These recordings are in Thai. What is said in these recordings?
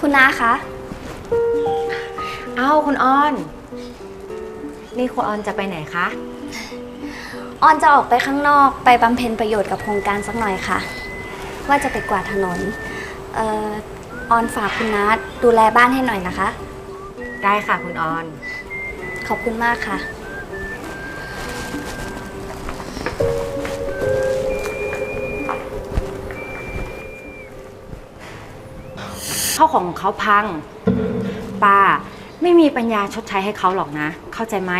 คุณน้าคะ เอ้าคุณออน นี่คุณออนจะไปไหนคะ ออนจะออกไปข้างนอกไปบำเพ็ญประโยชน์กับโครงการสักหน่อยค่ะ ว่าจะไปกวาดถนน เอ่อ ออนฝากคุณน้าดูแลบ้านให้หน่อยนะคะ ได้ค่ะคุณออน ขอบคุณมากค่ะ ข้าวของเขาพัง ป้าไม่มีปัญญาชดใช้ให้เขาหรอกนะ เข้าใจไหม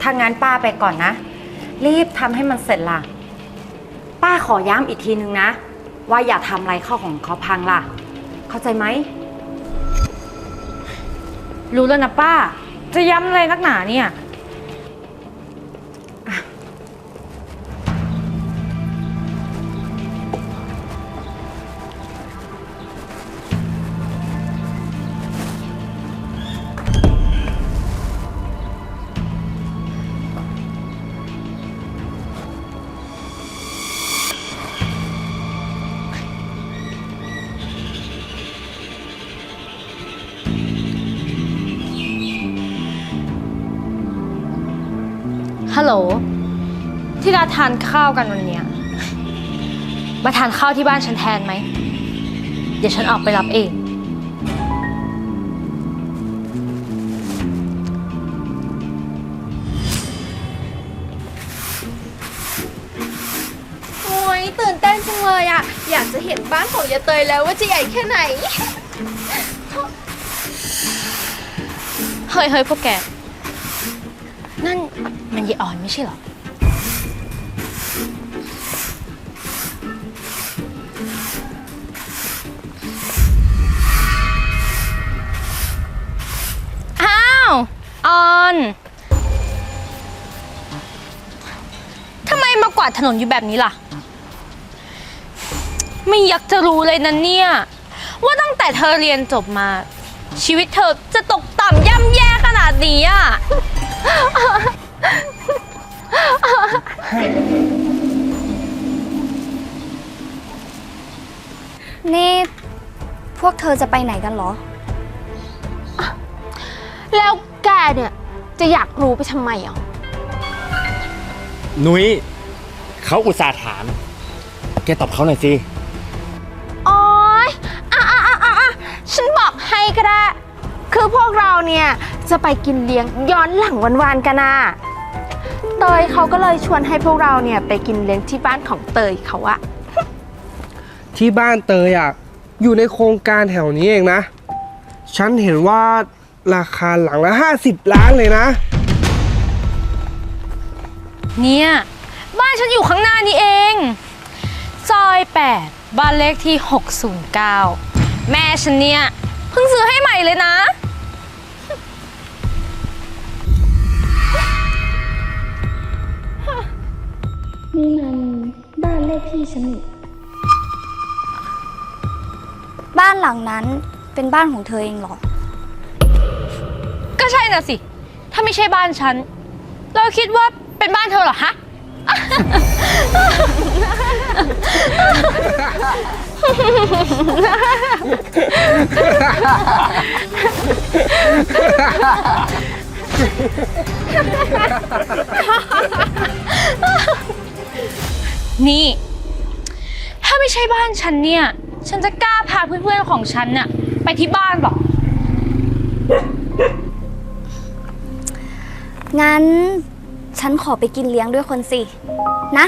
ถ้างั้นป้าไปก่อนนะ รีบทำให้มันเสร็จล่ะ ป้าขอย้ำอีกทีนึงนะ ว่าอย่าทำอะไรเข้าของเขาพังล่ะ เข้าใจไหม รู้แล้วนะป้า จะย้ำอะไรนักหนาเนี่ย ที่เราทานข้าวกันวันเนี้ย มาทานข้าวที่บ้านฉันแทนไหม เดี๋ยวฉันออกไปรับเอง โอ้ยตื่นเต้นจังเลยอะอยากจะเห็นบ้านของยายเตยแล้วว่าจะใหญ่แค่ไหน เฮ้ยเฮ้ยพวกแก นั่นมันยายอ่อนไม่ใช่เหรออ้ ออนทำไมมากวาดถนนอยู่แบบนี้ล่ะ ไม่อยากจะรู้เลยนะเนี่ย ว่าตั้งแต่เธอเรียนจบมา ชีวิตเธอจะตกต่ำย่ำแย่ขนาดนี้อะ นี่พวกเธอจะไปไหนกันเหรอ แล้ว แกเนี่ยจะอยากรู้ไปทำไมอะ นุ้ยเขาอุตส่าห์ถาม แกตอบเขาหน่อยสิ โอ๊ยอะอะอะอะอะฉันบอกให้ก็ได้ คือพวกเราเนี่ยจะไปกินเลี้ยงย้อนหลังวันๆกันนะเตยเขาก็เลยชวนให้พวกเราเนี่ยไปกินเลี้ยงที่บ้านของเตยเขาอะที่บ้านเตยอะอยู่ในโครงการแถวนี้เองนะ ฉันเห็นว่า ราคาหลังละ50 ล้านเลยนะ เนี่ย บ้านฉันอยู่ข้างหน้านี้เอง ซอย 8 บ้านเลขที่ 609 แม่ฉันเนี่ย เพิ่งซื้อให้ใหม่เลยนะ นี่มันบ้านเลขที่ฉันนี่บ้านหลังนั้นเป็นบ้านของเธอเองเหรอ ก็ใช่น่ะสิ ถ้าไม่ใช่บ้านฉัน เราคิดว่าเป็นบ้านเธอเหรอฮะ นี่ ถ้าไม่ใช่บ้านฉันเนี่ย ฉันจะกล้าพาเพื่อนๆของฉันน่ะไปที่บ้านหรอ งั้น ฉันขอไปกินเลี้ยงด้วยคนสิ นะ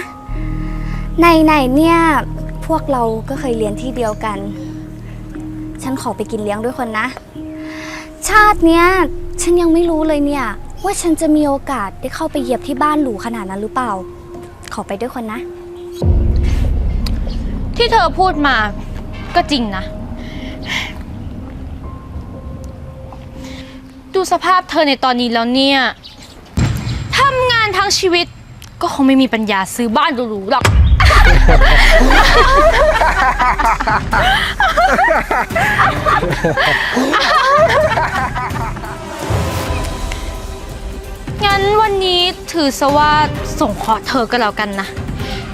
ในในๆเนี่ย พวกเราก็เคยเรียนที่เดียวกัน ฉันขอไปกินเลี้ยงด้วยคนนะ ชาติเนี้ย ฉันยังไม่รู้เลยเนี่ย ว่าฉันจะมีโอกาสได้เข้าไปเหยียบที่บ้านหรูขนาดนั้นหรือเปล่า ขอไปด้วยคนนะ ที่เธอพูดมาก็จริงนะ ดูสภาพเธอในตอนนี้แล้วเนี่ย งชีวิต ก็คงไม่มีปัญญาซื้อบ้านหรูๆหรอก งั้นวันนี้ถือซะว่าส่งเคราะห์เธอก็แล้วกันนะ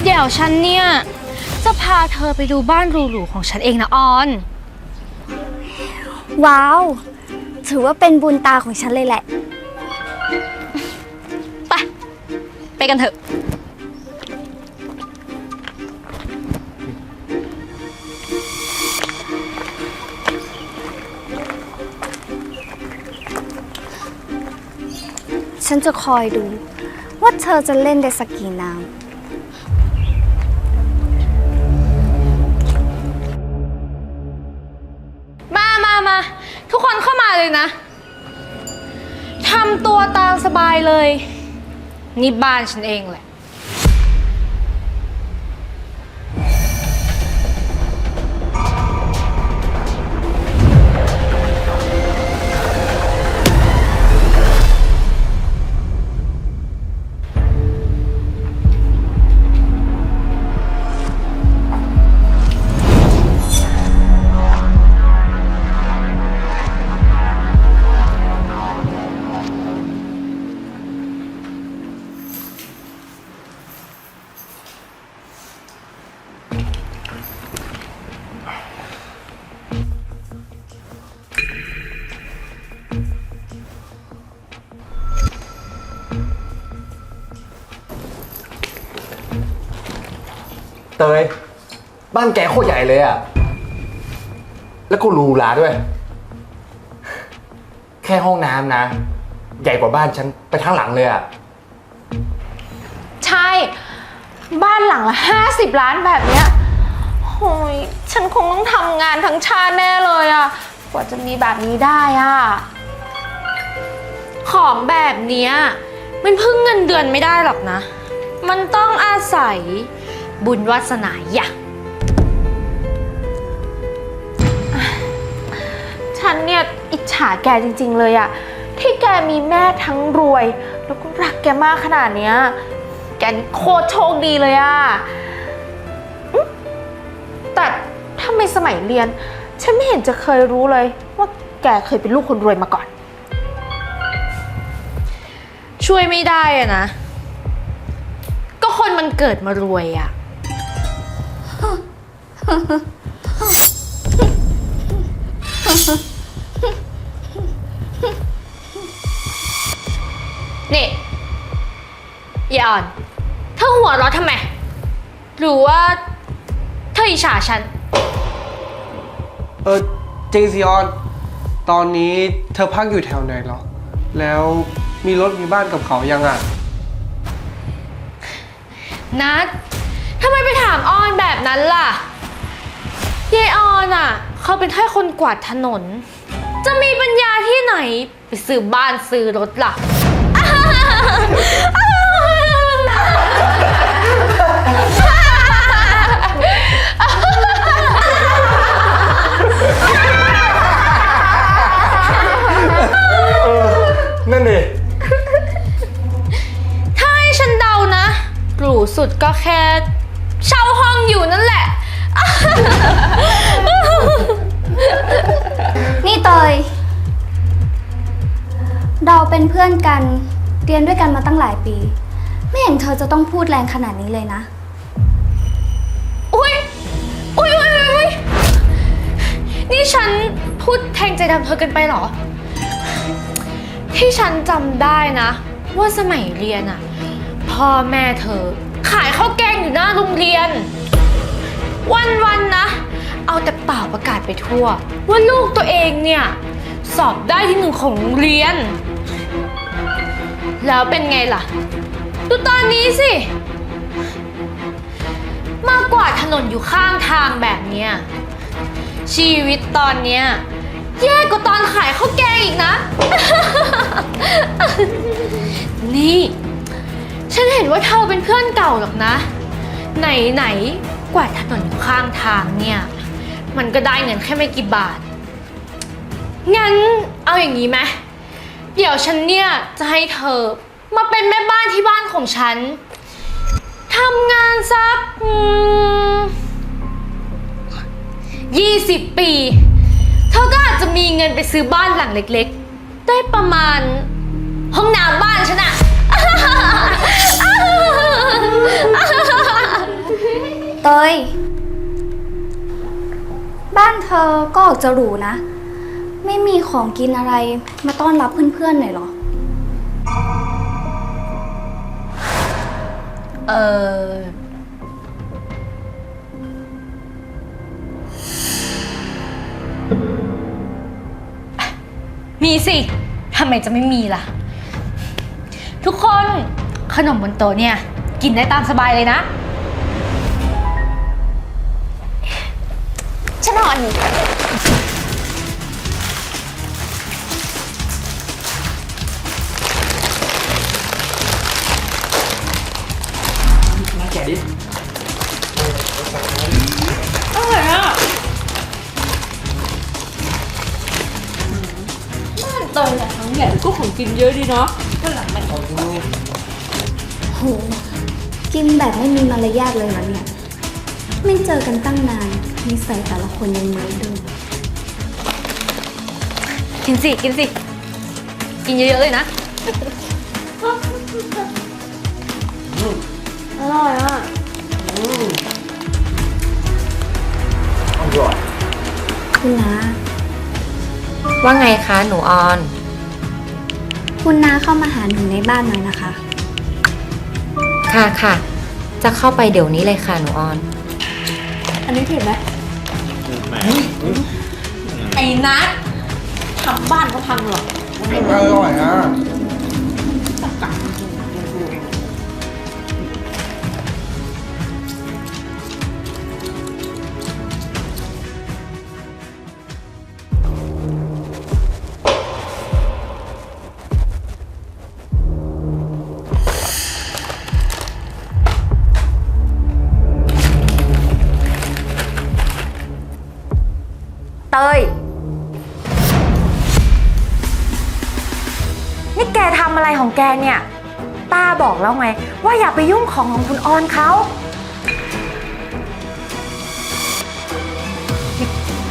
เดี๋ยวฉันเนี่ย จะพาเธอไปดูบ้านหรูๆของฉันเองนะออน ว้าว ถือว่าเป็นบุญตาของฉันเลยแหละ ไปกันเถอะ ฉันจะคอยดู ว่าเธอจะเล่นได้สักกี่น้ำ มามามา ทุกคนเข้ามาเลยนะ ทำตัวตามสบายเลย นี่บ้านฉันเองแหละ เตย บ้านแกโคตรใหญ่เลยอะแล้วก็หรูหราด้วย แค่ห้องน้ำนะ ใหญ่กว่าบ้านฉันไปทั้งหลังเลยอะใช่ บ้านหลังละ50ล้านแบบเนี้ยโอ้ยฉันคงต้องทำงานทั้งชาติแน่เลยอะกว่าจะมีแบบนี้ได้อะของแบบเนี้ยมันพึ่งเงินเดือนไม่ได้หรอกนะ มันต้องอาศัย บุญวาสนาอย่าฉันเนี่ยอิจฉาแกจริง ๆ เลยอะที่แกมีแม่ทั้งรวย แล้วก็รักแกมากขนาดเนี้ยแกนี่โคตรโชคดีเลยอะอืมแต่ถ้าไม่สมัยเรียน ฉันไม่เห็นจะเคยรู้เลย ว่าแกเคยเป็นลูกคนรวยมาก่อน ช่วยไม่ได้อะนะ ก็คนมันเกิดมารวยอะ นี่ยายอ่อน เธอหัวเร้อทำไม หรือว่า เธออิจฉาฉัน เออเจงซีออน ตอนนี้เธอพักอยู่แถวไหนเหรอ แล้วมีรถมีบ้านกับเขายังอะ นัดทำไมไปถามออนแบบนั้นล่ะ ยายออนอะ เขาเป็นแค่คนกวาดถนน จะมีปัญญาที่ไหน ไปซื้อบ้านซื้อรถล่ะนั่นดิถ้าให้ฉันเดานะ หรูสุดก็แค่ เช่าห้องอยู่นั่นแหละ นี่เตย เราเป็นเพื่อนกัน เรียนด้วยกันมาตั้งหลายปี ไม่เห็นเธอจะต้องพูดแรงขนาดนี้เลยนะ อุ้ยอุ้ยอุ้ยอุ๊ยอุ้ยนี่ฉันพูดแทงใจดำเธอเกันไปเหรอ ที่ฉันจำได้นะ ว่าสมัยเรียนอะพ่อแม่เธอ ขายข้าวแกงอยู่หน้าโรงเรียน วันๆนะ เอาแต่เป่าประกาศไปทั่ว ว่าลูกตัวเองเนี่ย สอบได้ที่หนึ่งของโรงเรียน แล้วเป็นไงล่ะ ดูตอนนี้สิ มากกว่าถนนอยู่ข้างทางแบบเนี้ยชีวิตตอนเนี้ยแย่กว่าตอนขายข้าวแกงอีกนะ นี่ ฉันเห็นว่าเธอเป็นเพื่อนเก่าหรอกนะ ไหนไหนๆกว่าถนนอยู่ข้างทางเนี่ย มันก็ได้เงินแค่ไม่กี่บาท งั้นเอาอย่างนี้ไหมเดี๋ยวฉันเนี่ยจะให้เธอมาเป็นแม่บ้านที่บ้านของฉันทำงานสักยี่สิบปี เธอก็อาจจะมีเงินไปซื้อบ้านหลังเล็กๆ ได้ประมาณ ห้องน้ำบ้านฉันอะเตย อก็ออกจะหรูนะ ไม่มีของกินอะไรมาต้อนรับเพื่อนๆหน่อยเหรอ เออมีสิทำไมจะไม่มีล่ะ ทุกคนขนมบนโต๊ะเนี่ย กินได้ตามสบายเลยนะ นนอน มาแกะดิโตแต่ทั้งใหญ่ก็ของกินเยอะดีเนาะโห กินแบบไม่มีมารยาทเลยเหรอเนี่ย ไม่เจอกันตั้งนาน นิสัยแต่ละคนยังเหมือนเดิม กินสิ กินสิ กินเยอะๆเลยนะ อร่อยอะ อร่อยคุณน้าว่าไงคะหนูออน คุณน้าเข้ามาหาหนูในบ้านหน่อยนะคะ ค่ะค่ะ จะเข้าไปเดี๋ยวนี้เลยค่ะหนูออน อันนี้เผ็ดไหม ไอ้นัททำบ้านเขาพังหรออร่อยอะ แกเนี่ยตาบอกแล้วไง ว่าอย่าไปยุ่งของของคุณออนเขา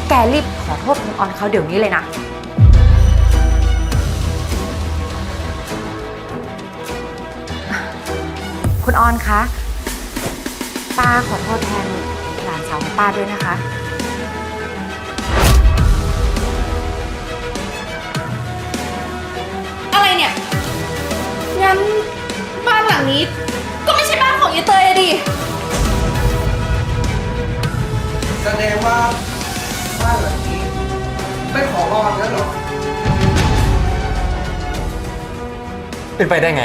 แกรีบขอโทษคุณออนเขาเดี๋ยวนี้เลยนะ คุณออนคะป้าขอโทษแทนหลานสาวของป้าด้วยนะคะ อะไรเนี่ย งั้นบ้านหลังนี้ ก็ไม่ใช่บ้านของยายเตยอะดิ แสดงว่าบ้านหลังนี้ ไม่ขอรอนแล้วเหรอ เป็นไปได้ไง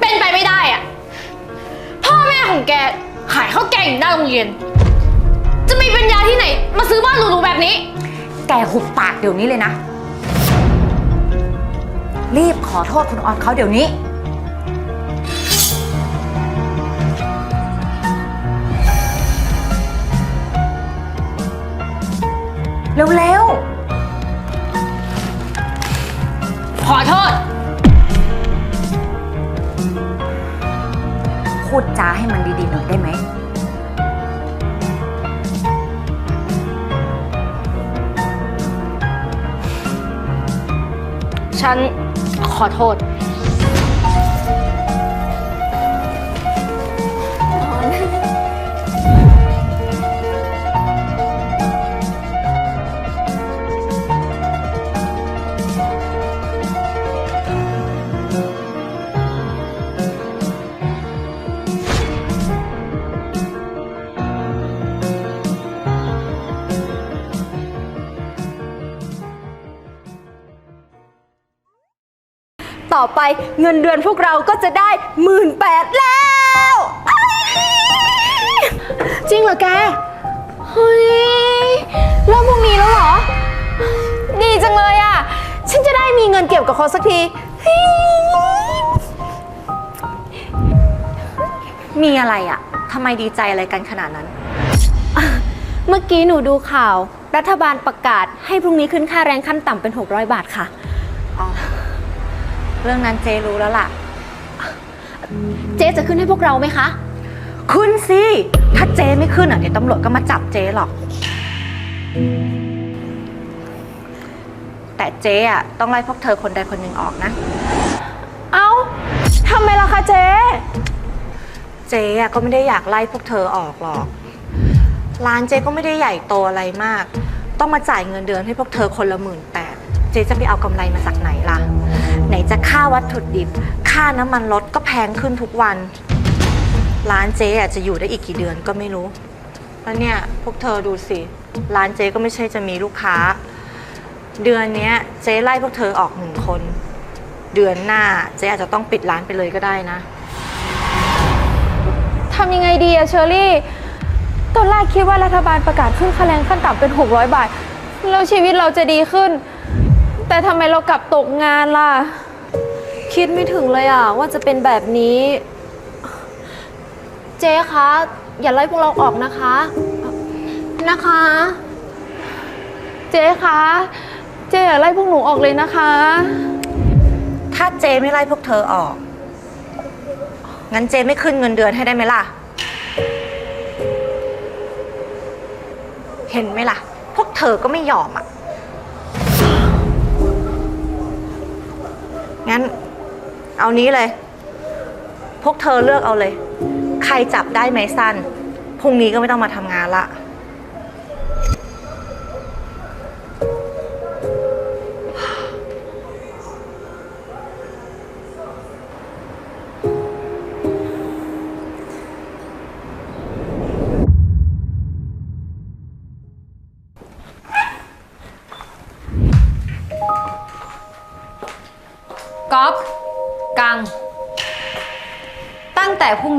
เป็นไปไม่ได้อะพ่อแม่ของแกขายข้าวแกงอยู่หน้าโรงเรียนจะ มีปัญญาที่ไหน มาซื้อบ้านหรูๆแบบนี้ แกหุบปากเดี๋ยวนี้เลยนะ รีบขอโทษคุณออนเขาเดี๋ยวนี้ เร็วขอโทษๆพูดจาให้มันดีๆหน่อยได้ไหม ฉันขอโทษ ต่อไปเงินเดือนพวกเราก็จะได้หมื่นแปดแล้วอ้ายจริงเหรอแก เฮ้ยเริ่มพรุ่งนี้แล้วเหรอ ดีจังเลยอะ ฉันจะได้มีเงินเก็บกับเขาสักทีเฮ้ยมีอะไรอะ่ะทำไมดีใจอะไรกันขนาดนั้น เมื่อกี้หนูดูข่าว รัฐบาลประกาศให้พรุ่งนี้ขึ้นค่าแรงขั้นต่ำเป็น 600 บาทค่ะอ๋อ เรื่องนั้นเจรู้แล้วล่ะ เจ๊จะขึ้นให้พวกเราไหมคะ ขึ้นสิ ถ้าเจไม่ขึ้นอะเดี๋ยวตำรวจก็มาจับเจหรอก แต่เจอะต้องไล่พวกเธอคนใดคนหนึ่งออกนะ เอ้าทำไมล่ะคะเจ๊เจ๊อะก็ไม่ได้อยากไล่พวกเธอออกหรอก ร้านเจ๊ก็ไม่ได้ใหญ่โตอะไรมาก ต้องมาจ่ายเงินเดือนให้พวกเธอคนละหมื่นแปดเจ๊จะไปเอากำไรมาจากไหนล่ะ ไหนจะค่าวัตถุดิบ ค่าน้ำมันรถก็แพงขึ้นทุกวัน ร้านเจ๊อะจะอยู่ได้อีกกี่เดือนก็ไม่รู้ แล้วเนี่ย พวกเธอดูสิ ร้านเจ๊ก็ไม่ใช่จะมีลูกค้า เดือนเนี้ยเจ๊ไล่พวกเธอออกหนึ่งคน เดือนหน้าเจ๊อาจจะต้องปิดร้านไปเลยก็ได้นะ ทำยังไงดีอะเชอรี่ ตอนแรกคิดว่ารัฐบาลประกาศขึ้นค่าแรงขั้นต่ำเป็น 600 บาท แล้วชีวิตเราจะดีขึ้น แต่ทำไมเรากลับตกงานล่ะ คิดไม่ถึงเลยอะ ว่าจะเป็นแบบนี้ เจ๊คะ อย่าไล่พวกเราออกนะคะ นะคะ เจ๊คะ เจ๊อย่าไล่พวกหนูออกเลยนะคะ ถ้าเจไม่ไล่พวกเธอออก งั้นเจไม่ขึ้นเงินเดือนให้ได้ไหมล่ะ เห็นไหมล่ะ พวกเธอก็ไม่ยอมอะ งั้น เอานี้เลย พวกเธอเลือกเอาเลย ใครจับได้ไม้สั้นพรุ่งนี้ก็ไม่ต้องมาทำงานละ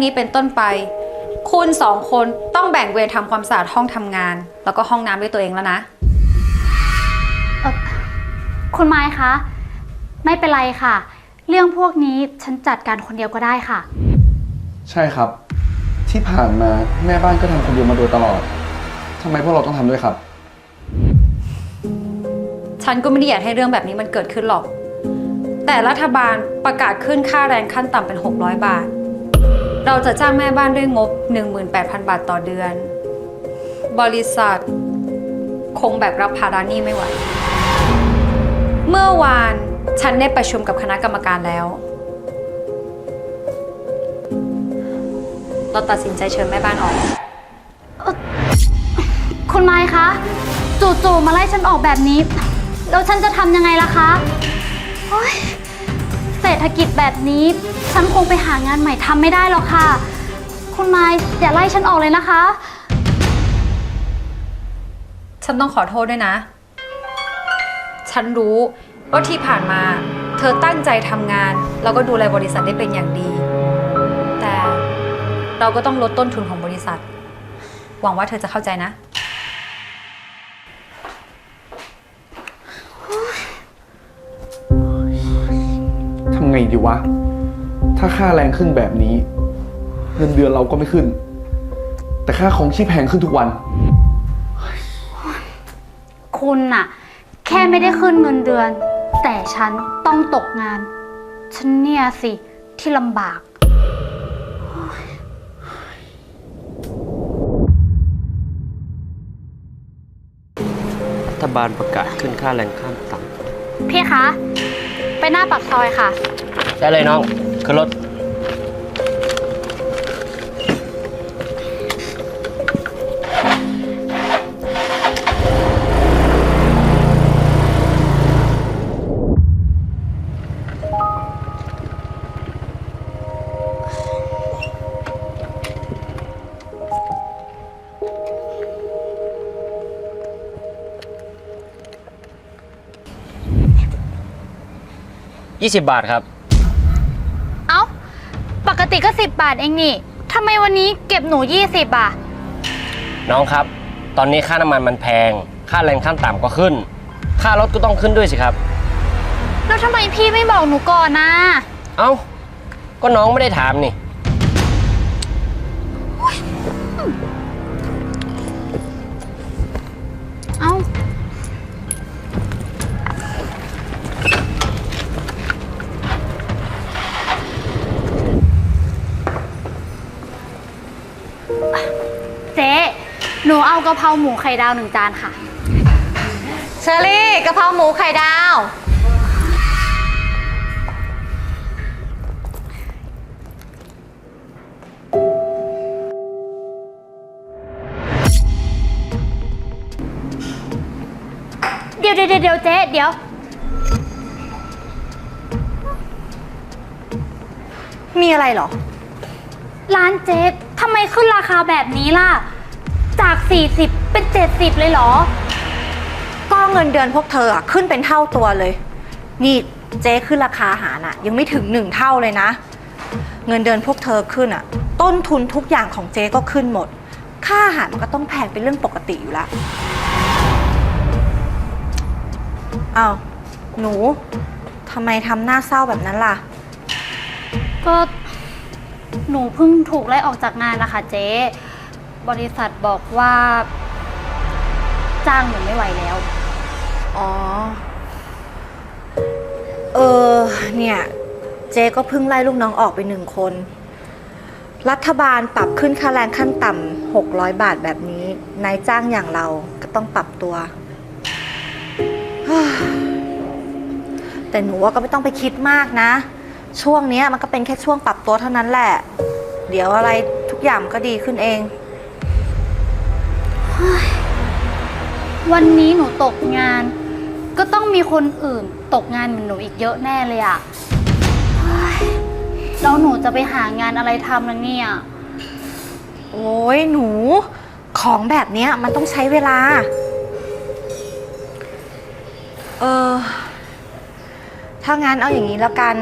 นี้เป็นต้นไป คุณสองคนต้องแบ่งเวรทำความสะอาดห้องทำงาน แล้วก็ห้องน้ำด้วยตัวเองแล้วนะ คุณไม้คะ ไม่เป็นไรค่ะ เรื่องพวกนี้ฉันจัดการคนเดียวก็ได้ค่ะ ใช่ครับ ที่ผ่านมาแม่บ้านก็ทำคนเดียวมาโดยตลอดทำไมพวกเราต้องทำด้วยครับ ฉันก็ไม่ได้อยากให้เรื่องแบบนี้มันเกิดขึ้นหรอก แต่รัฐบาลประกาศขึ้นค่าแรงขั้นต่ำเป็น 600 บาท เราจะจ้างแม่บ้านด้วยงบ 18,000 บาทต่อเดือน บริษัท คงแบกรับภาระหนี้ไม่ไหว เมื่อวานฉันได้ประชุมกับคณะกรรมการแล้ว เราตัดสินใจเชิญแม่บ้านออก คุณไม้คะ จู่ๆมาไล่ฉันออกแบบนี้ แล้วฉันจะทำยังไงล่ะคะโอ๊ย ศรษฐกิจแบบนี้ ฉันคงไปหางานใหม่ทำไม่ได้หรอกค่ะ คุณไม้อย่าไล่ฉันออกเลยนะคะ ฉันต้องขอโทษด้วยนะ ฉันรู้ว่าที่ผ่านมา เธอตั้งใจทำงาน แล้วก็ดูแลบริษัทได้เป็นอย่างดี แต่เราก็ต้องลดต้นทุนของบริษัท หวังว่าเธอจะเข้าใจนะ ทำไงดีวะ ถ้าค่าแรงขึ้นแบบนี้ เงินเดือนเราก็ไม่ขึ้น แต่ค่าของชีพแพงขึ้นทุกวัน คุณน่ะ แค่ไม่ได้ขึ้นเงินเดือน แต่ฉันต้องตกงาน ฉันเนี่ยสิที่ลำบาก รัฐบาลประกาศขึ้นค่าแรงขั้นต่พี่คะ ไปหน้าปากซอยค่ะำ ได้เลยน้องขึ้นรถ 20 บาทครับ ติก็10บาทเองนี่ทำไมวันนี้เก็บหนู20อะ น้องครับ ตอนนี้ค่าน้ำมันมันแพง ค่าแรงขั้นต่ำก็ขึ้น ค่ารถก็ต้องขึ้นด้วยสิครับ แล้วทำไมพี่ไม่บอกหนูก่อนนะ เอ้า ก็น้องไม่ได้ถามนี่ กะเพราหมูไข่ดาวหนึ่งจานค่ะ เชอรี่กะเพราหมูไข่ดาว เดี๋ยวเดี๋ยวเดี๋ยวเจ๊เดี๋ยว มีอะไรเหรอ ร้านเจ๊ทำไมขึ้นราคาแบบนี้ล่ะ จาก 40 เป็น 70 เลยเหรอ ก็เงินเดือนพวกเธออะขึ้นเป็นเท่าตัวเลย นี่เจ๊ขึ้นราคาอาหารอะยังไม่ถึงหนึ่งเท่าเลยนะ เงินเดือนพวกเธอขึ้นอะต้นทุนทุกอย่างของเจ๊ก็ขึ้นหมด ค่าอาหารมันก็ต้องแพงเป็นเรื่องปกติอยู่แล้วอ้าวหนูทำไมทำหน้าเศร้าแบบนั้นล่ะ ก็หนูเพิ่งถูกไล่ออกจากงานนะคะเจ๊ บริษัทบอกว่าจ้างหนูไม่ไหวแล้ว อ๋อ เออ เนี่ย เจ๊ก็เพิ่งไล่ลูกน้องออกไปหนึ่งคน รัฐบาลปรับขึ้นค่าแรงขั้นต่ำ600 บาทแบบนี้ นายจ้างอย่างเราก็ต้องปรับตัว แต่หนูว่าก็ไม่ต้องไปคิดมากนะ ช่วงเนี้ยมันก็เป็นแค่ช่วงปรับตัวเท่านั้นแหละ เดี๋ยวอะไรทุกอย่างมันก็ดีขึ้นเอง วันนี้หนูตกงาน ก็ต้องมีคนอื่นตกงานเหมือนหนูอีกเยอะแน่เลยอะเฮ้ยแล้วหนูจะไปหางานอะไรทำล่ะเนี่ย โอ้ยหนู ของแบบเนี้ยมันต้องใช้เวลา เออ ถ้างั้นเอาอย่างนี้แล้วกัน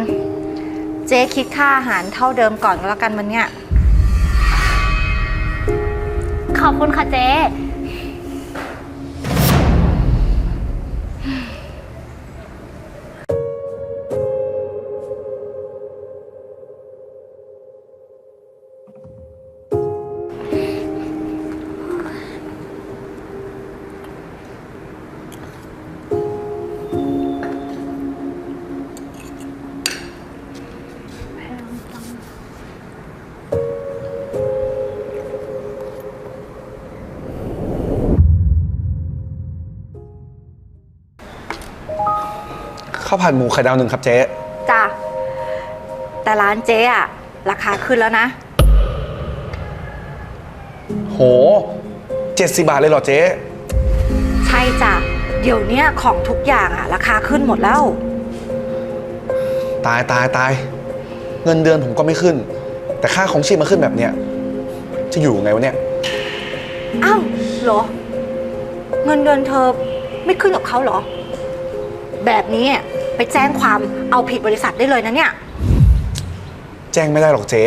เจ๊คิดค่าอาหารเท่าเดิมก่อนก็แล้วกันวันเนี้ยขอบคุณค่ะเจ๊ ข้าวผัดหมูไข่ดาวหนึ่งครับเจ๊จ้ะแต่ร้านเจ๊อะราคาขึ้นแล้วนะ โหเจ็ดสิบาทเลยเหรอเจ๊ใช่จ้ะเดี๋ยวเนี้ยของทุกอย่างอะราคาขึ้นหมดแล้ว ตายตายตายเงินเดือนผมก็ไม่ขึ้น แต่ค่าของชีพมาขึ้นแบบเนี้ยจะอยู่ยังไงวะเนี่ยอ้าวเหรอ เงินเดือนเธอไม่ขึ้นกับเขาเหรอ แบบนี้อะไปแจ้งความเอาผิดบริษัทได้เลยนะเนี่ย แจ้งไม่ได้หรอกเจ๊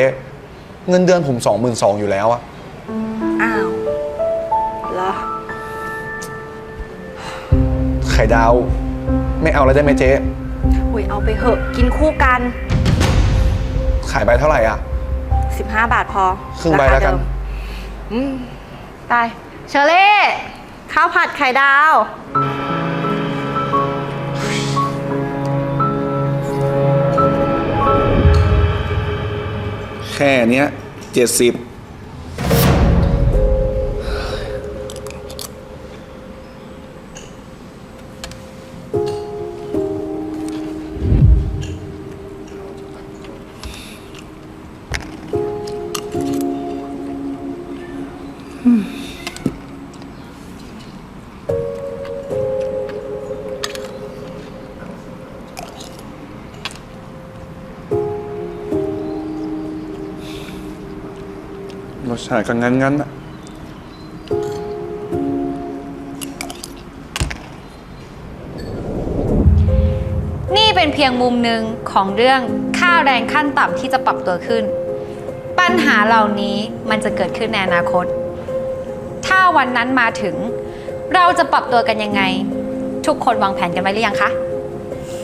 เงินเดือนผมสองหมื่นสองอยู่แล้วอะอ้าวเหรอ ไข่ดาว ไม่เอาแล้วได้ไหมเจ๊อุ้ยเอาไปเหอะกินคู่กัน ขายใบเท่าไหร่อะ 15 บาทพอครึ่งใบแล้วกัน ราคาเดิมอืมไปเชอรี่ข้าวผัดไข่ดาว ค่เนี้ยเจ็ดสิบ ชาติก็งั้นงั้นนะนี่เป็นเพียงมุมหนึ่งของเรื่องค่าแรงขั้นต่ำที่จะปรับตัวขึ้น ปัญหาเหล่านี้มันจะเกิดขึ้นในอนาคต ถ้าวันนั้นมาถึง เราจะปรับตัวกันยังไง ทุกคนวางแผนกันไว้หรือยังคะ